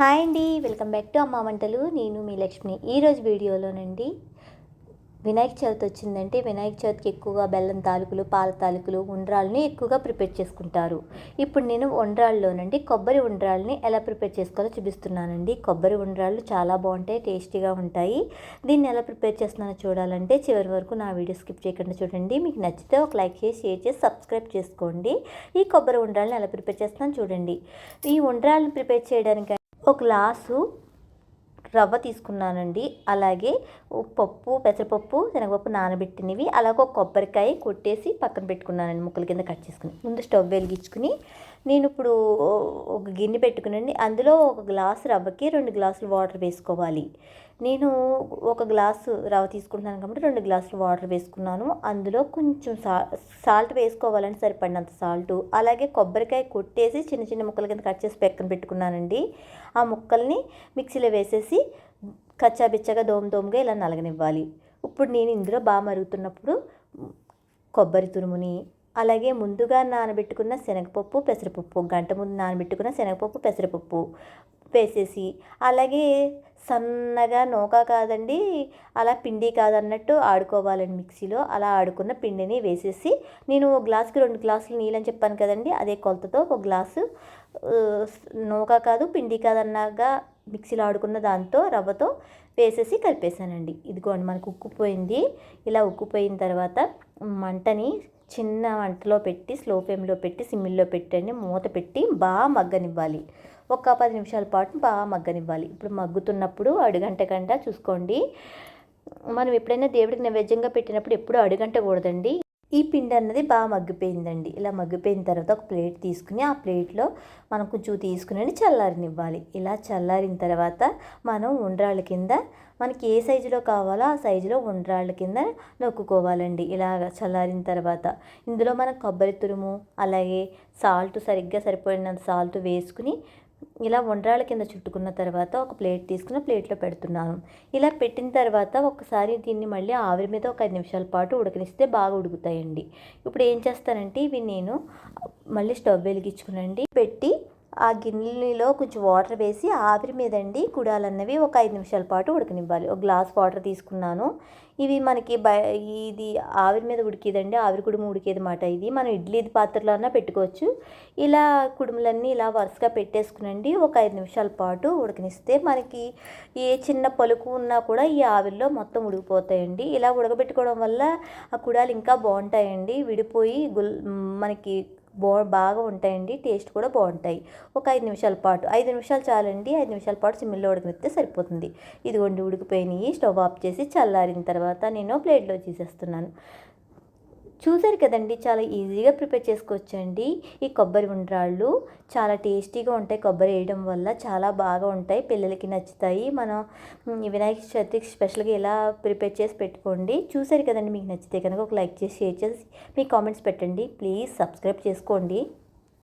Hi అండి welcome back to అమ్మ వంటలు. నేను మీ లక్ష్మి. ఈరోజు వీడియోలోనండి వినాయక చవితి వచ్చిందంటే వినాయక చవితికి ఎక్కువగా బెల్లం తాలూకులు పాల తాలూకులు ఉండ్రాళ్ళని ఎక్కువగా ప్రిపేర్ చేసుకుంటారు. ఇప్పుడు నేను ఉండ్రాళ్ళలోనండి కొబ్బరి ఉండ్రాళ్ళని ఎలా ప్రిపేర్ చేసుకోవాలో చూపిస్తున్నానండి. కొబ్బరి ఉండ్రాళ్ళు చాలా బాగుంటాయి టేస్టీగా ఉంటాయి. దీన్ని ఎలా ప్రిపేర్ చేస్తున్నానో చూడాలంటే చివరి వరకు నా వీడియో స్కిప్ చేయకుండా చూడండి. మీకు నచ్చితే ఒక లైక్ చేసి షేర్ చేసి సబ్స్క్రైబ్ చేసుకోండి. ఈ కొబ్బరి ఉండ్రాళ్ళని ఎలా ప్రిపేర్ చేస్తున్నాను చూడండి. ఈ ఉండ్రాళ్ళని ప్రిపేర్ చేయడానికి ఒక గ్లాసు రవ్వ తీసుకున్నానండి. అలాగే పప్పు పెసరపప్పు శనగపప్పు నానబెట్టినవి. అలాగే ఒక కొబ్బరికాయ కొట్టేసి పక్కన పెట్టుకున్నానండి ముక్కల కింద కట్ చేసుకుని. ముందు స్టవ్ వెలిగించుకుని నేను ఇప్పుడు ఒక గిన్నె పెట్టుకునండి అందులో ఒక గ్లాసు రవ్వకి రెండు గ్లాసులు వాటర్ వేసుకోవాలి. నేను ఒక గ్లాసు రవ్వ తీసుకుంటున్నాను కాబట్టి రెండు గ్లాసులు వాటర్ వేసుకున్నాను. అందులో కొంచెం సా సాల్ట్ వేసుకోవాలని సరిపడినంత సాల్ట్ అలాగే కొబ్బరికాయ కొట్టేసి చిన్న చిన్న ముక్కల కింద కట్ చేసి పెక్కన పెట్టుకున్నానండి. ఆ ముక్కల్ని మిక్సీలో వేసేసి కచ్చాబిచ్చగా దోమ దోమగా ఇలా నలగనివ్వాలి. ఇప్పుడు నేను ఇందులో బాగా మరుగుతున్నప్పుడు కొబ్బరి తురుముని అలాగే ముందుగా నానబెట్టుకున్న శనగపప్పు పెసరపప్పు గంట ముందు నానబెట్టుకున్న శనగపప్పు పెసరపప్పు వేసేసి అలాగే సన్నగా నూక కాదండి అలా పిండి కాదన్నట్టు ఆడుకోవాలండి మిక్సీలో. అలా ఆడుకున్న పిండిని వేసేసి నేను ఒక గ్లాస్కి రెండు గ్లాసులు నీళ్ళని చెప్పాను కదండి అదే కొలతతో ఒక గ్లాసు నూక కాదు పిండి కాదన్నాగా మిక్సీలో ఆడుకున్న దాంతో రవ్వతో వేసేసి కలిపేసానండి ఇదిగోండి మనకు ఉక్కుపోయింది. ఇలా ఉక్కుపోయిన తర్వాత మంటని చిన్న మంటలో పెట్టి స్లో ఫ్లేమ్లో పెట్టి సిమ్మిల్లో పెట్టండి మూత పెట్టి బాగా మగ్గనివ్వాలి. ఒక పది నిమిషాల పాటు బాగా మగ్గనివ్వాలి. ఇప్పుడు మగ్గుతున్నప్పుడు అడుగంట గంట చూసుకోండి. మనం ఎప్పుడైనా దేవుడికి నైవేద్యంగా పెట్టినప్పుడు ఎప్పుడు అడుగంటకూడదండి ఈ పిండి అన్నది బాగా మగ్గిపోయిందండి. ఇలా మగ్గిపోయిన తర్వాత ఒక ప్లేట్ తీసుకుని ఆ ప్లేట్లో మనం కొంచెం తీసుకుని చల్లారనివ్వాలి. ఇలా చల్లారిన తర్వాత మనం ఉండ్రాళ్ళ కింద మనకి ఏ సైజులో కావాలో ఆ సైజులో ఉండ్రాళ్ళ కింద నొక్కుకోవాలండి. ఇలా చల్లారిన తర్వాత ఇందులో మనం కొబ్బరి తురుము అలాగే సాల్ట్ సరిగ్గా సరిపోయినంత సాల్ట్ వేసుకుని ఇలా వండ్రాల కింద చుట్టుకున్న తర్వాత ఒక ప్లేట్ తీసుకుని ప్లేట్లో పెడుతున్నాను. ఇలా పెట్టిన తర్వాత ఒకసారి దీన్ని మళ్ళీ ఆవిరి మీద ఒక ఐదు నిమిషాల పాటు ఉడకనిస్తే బాగా ఉడుకుతాయండి. ఇప్పుడు ఏం చేస్తానంటే ఇవి నేను మళ్ళీ స్టవ్ వెలిగించుకునండి. పెట్టి ఆ గిన్నెలో కొంచెం వాటర్ వేసి ఆవిరి మీదండి కుడాలన్నవి ఒక ఐదు నిమిషాల పాటు ఉడకనివ్వాలి. ఒక గ్లాస్ వాటర్ తీసుకున్నాను. ఇవి మనకి బ ఇది ఆవిరి మీద ఉడికేదండి. ఆవిరి కుడుము ఉడికేది మాట ఇది. మనం ఇడ్లీ పాత్రలో అన్నా పెట్టుకోవచ్చు. ఇలా కుడుములన్నీ ఇలా వరుసగా పెట్టేసుకునండి. ఒక ఐదు నిమిషాల పాటు ఉడకనిస్తే మనకి ఏ చిన్న పలుకు ఉన్నా కూడా ఈ ఆవిరిలో మొత్తం ఉడికిపోతాయండి. ఇలా ఉడకబెట్టుకోవడం వల్ల ఆ కుడాలు ఇంకా బాగుంటాయండి. విడిపోయి గుల్ మనకి బా బాగా ఉంటాయండి టేస్ట్ కూడా బాగుంటాయి. ఒక ఐదు నిమిషాల పాటు ఐదు నిమిషాలు చాలండి ఐదు నిమిషాల పాటు సిమ్మిల్లో ఉడకనిస్తే సరిపోతుంది. ఇదిగోండి ఉడికిపోయినాయి స్టవ్ ఆఫ్ చేసి చల్లారిన తర్వాత నేను ప్లేట్లో చేసేస్తున్నాను. చూసారు కదండి చాలా ఈజీగా ప్రిపేర్ చేసుకోవచ్చండి. ఈ కొబ్బరి ఉండ్రాళ్ళు చాలా టేస్టీగా ఉంటాయి. కొబ్బరి వేయడం వల్ల చాలా బాగా ఉంటాయి. పిల్లలకి నచ్చుతాయి. మనం వినాయక చవితికి స్పెషల్గా ఇలా ప్రిపేర్ చేసి పెట్టుకోండి. చూసారు కదండి మీకు నచ్చితే కనుక ఒక లైక్ చేసి షేర్ చేసి మీ కామెంట్స్ పెట్టండి. ప్లీజ్ సబ్స్క్రైబ్ చేసుకోండి.